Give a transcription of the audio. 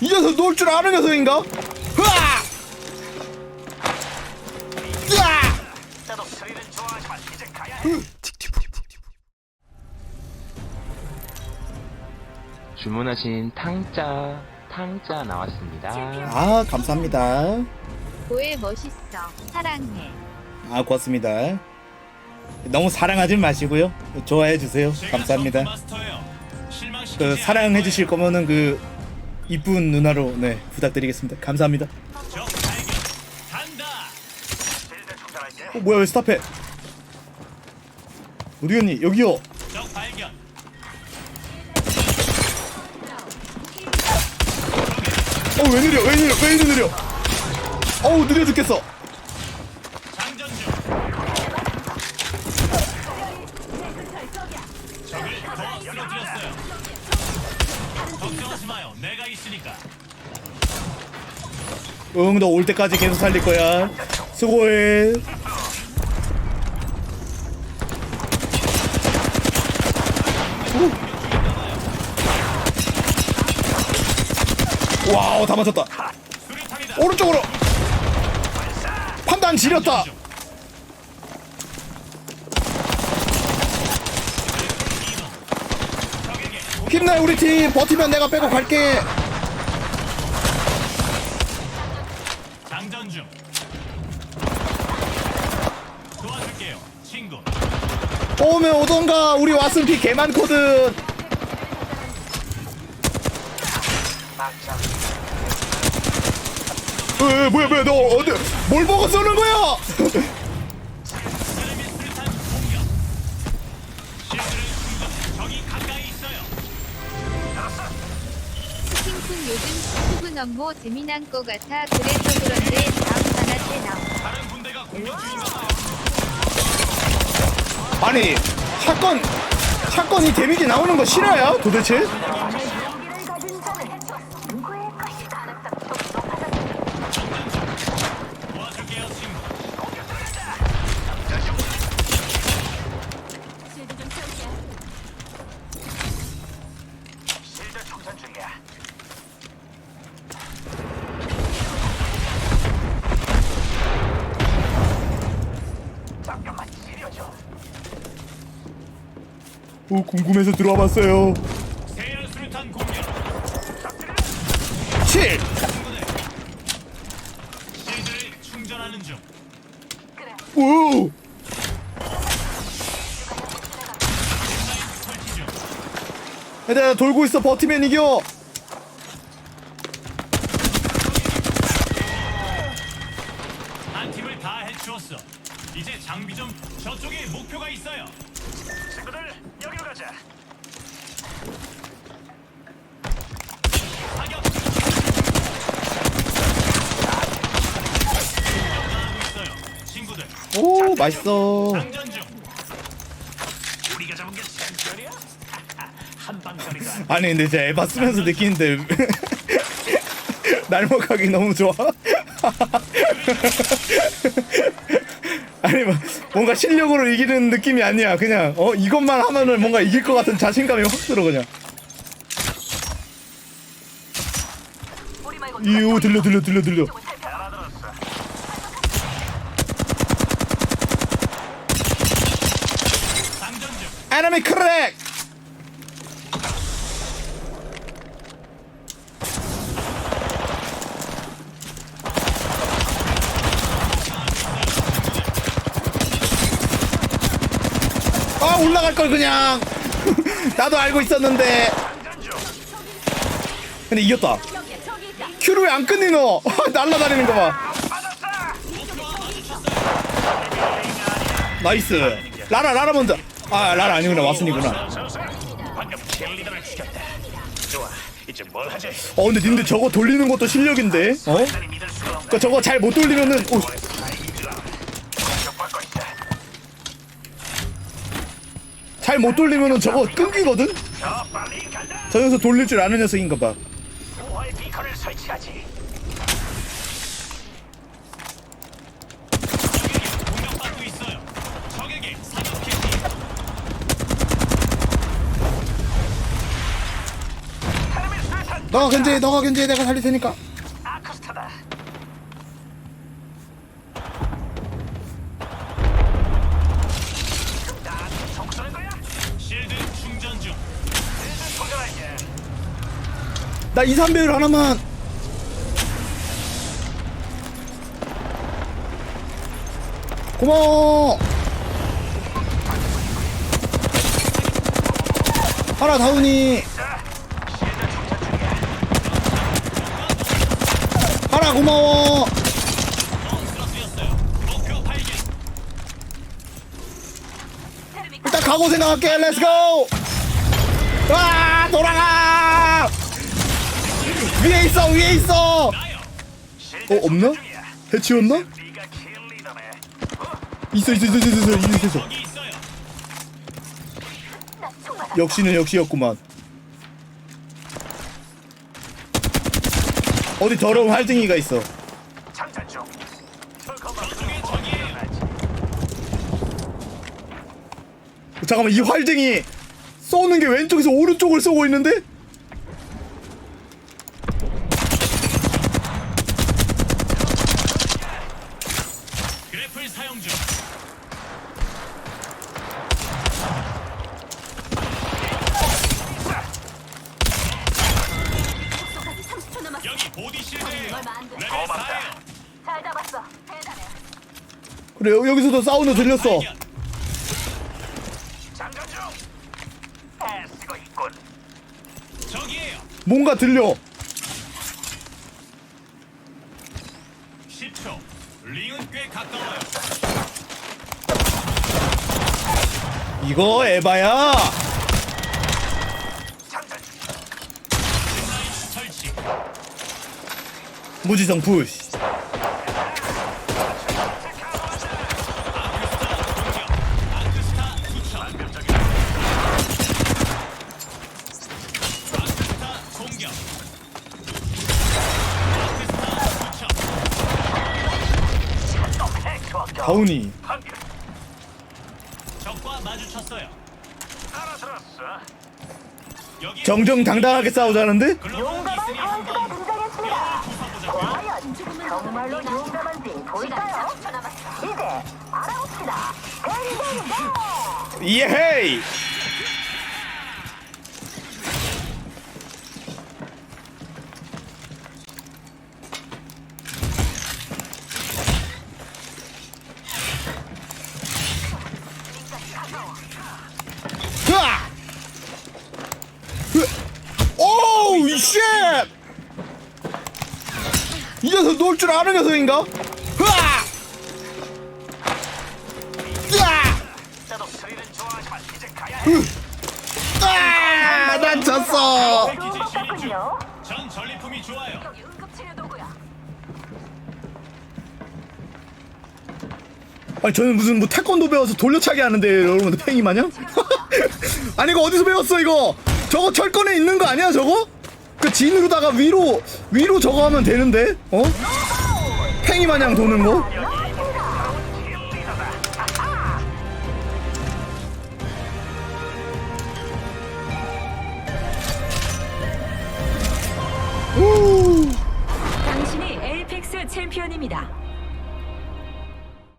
이 녀석 놀줄 아는 녀석인가? 으아! 주문하신 탕짜 탕짜 나왔습니다. 아 감사합니다 고해 멋있어. 사랑해. 아 고맙습니다 너무 사랑하지 마시고요 좋아해 주세요 감사합니다 그 사랑해 주실 거면은 그 이쁜 누나로 네 부탁드리겠습니다. 감사합니다. 어 뭐야 왜 스탑해? 어디 갔니 여기요. 어왜 느려? 왜 느려? 왜 이리 느려? 어우 느려 죽겠어 걱정하지 마요. 내가 있으니까. 응 너 올 때까지 계속 살릴 거야 수고해 오. 와우 다 맞췄다 오른쪽으로 판단 지렸다 힘내 우리 팀. 버티면 내가 빼고 갈게. 장전 중. 도와줄게요, 친구. 오면 오던가. 우리 왓슨 피 개 많거든. 에 뭐야 뭐야. 너 어디 뭘 보고 쏘는 거야 쿤 요즘 유튜브 너무 재미난 거 같아. 그래서 그런데 다음 때 나와. 다른 군대가 공격 중인가. 아니 샷건 샷건이 데미지 나오는 거 싫어요 도대체 오 궁금해서 들어와 봤어요 세열 수류탄 공격. 7 실드를 충전하는 중. 오 설치 중. 얘들아 돌고 있어 버티면 이겨 한 팀을 다 해치웠어. 이제 장비 좀 저쪽에 목표가 있어요. 친구들 여기로 가자. 사격. 공격당하고 있어요. 친구들, 오 맛있어 장전 중. 우리가 잡은 게 챔피언이야? 한방 거리가 안 아니 근데 진짜 에바 쓰면서 느끼는데 날먹하기 너무 좋아 아니 뭐 뭔가 실력으로 이기는 느낌이 아니야. 그냥 어 이것만 하면은 뭔가 이길 것 같은 자신감이 확 들어 그냥. 이오 들려 들려 들려 들려. 에너미 크랙 올라갈 걸 그냥. 나도 알고 있었는데. 근데 이겼다. 큐를 왜안 끊니 너 날라다니는 거봐. 나이스. 라라 라라 먼저. 아 라라 아니구나. 왓슨이구나? 어 근데 님들 저거 돌리는 것도 실력인데? 어? 그 저거 잘 못 돌리면은 오, 공격받고 있다. 잘 못 돌리면은 저거 끊기거든? 저 녀석 돌릴 줄 아는 녀석인가 봐. 너가 견제해 너가 견제해 내가 살릴 테니까 나 2, 3배율 하나만. 고마워. 하나 다운이. 하나 고마워. 일단 가고 생각할게. 렛츠고 와 위에 있어 위에 있어 어 없나? 해치웠나? 있어 있어 있어 있어 있어 있어 있어. 역시는 역시였구만 어디 더러운 활등이가 있어. 잠깐만 이 활등이 쏘는 게 왼쪽에서 오른쪽을 쏘고 있는데? 그래 여- 여기서도 사운드 들렸어 발견. 장전 중. 애쓰고 있군. 적이에요. 뭔가 들려 10초. 링은 꽤 가까워요. 이거 에바야 장전 중. 짚라인 설치. 무지성 푸시 다운이 적과 마주쳤어요. 알아들었어. 여기 정정당당하게 싸우자는데? 글로벌 이스니 한번 등장했습니다. 조사보자고요. 과연 정말로 용감한지 볼까요? 이제 알아봅시다. 댕댕댕! 예헤이 이 녀석 놀 줄 아는 녀석인가? 으아! 으아! 난 졌어. 전 전리품이 좋아요. 아니 저는 무슨 뭐 태권도 배워서 돌려차기 하는데 여러분들 팽이 마냥? 아니 이거 어디서 배웠어 이거? 저거 철권에 있는 거 아니야 저거? 그 진으로다가 위로 위로 저거 하면 되는데? 어? 팽이 마냥 도는 거? 우. 당신이 에이펙스 챔피언입니다.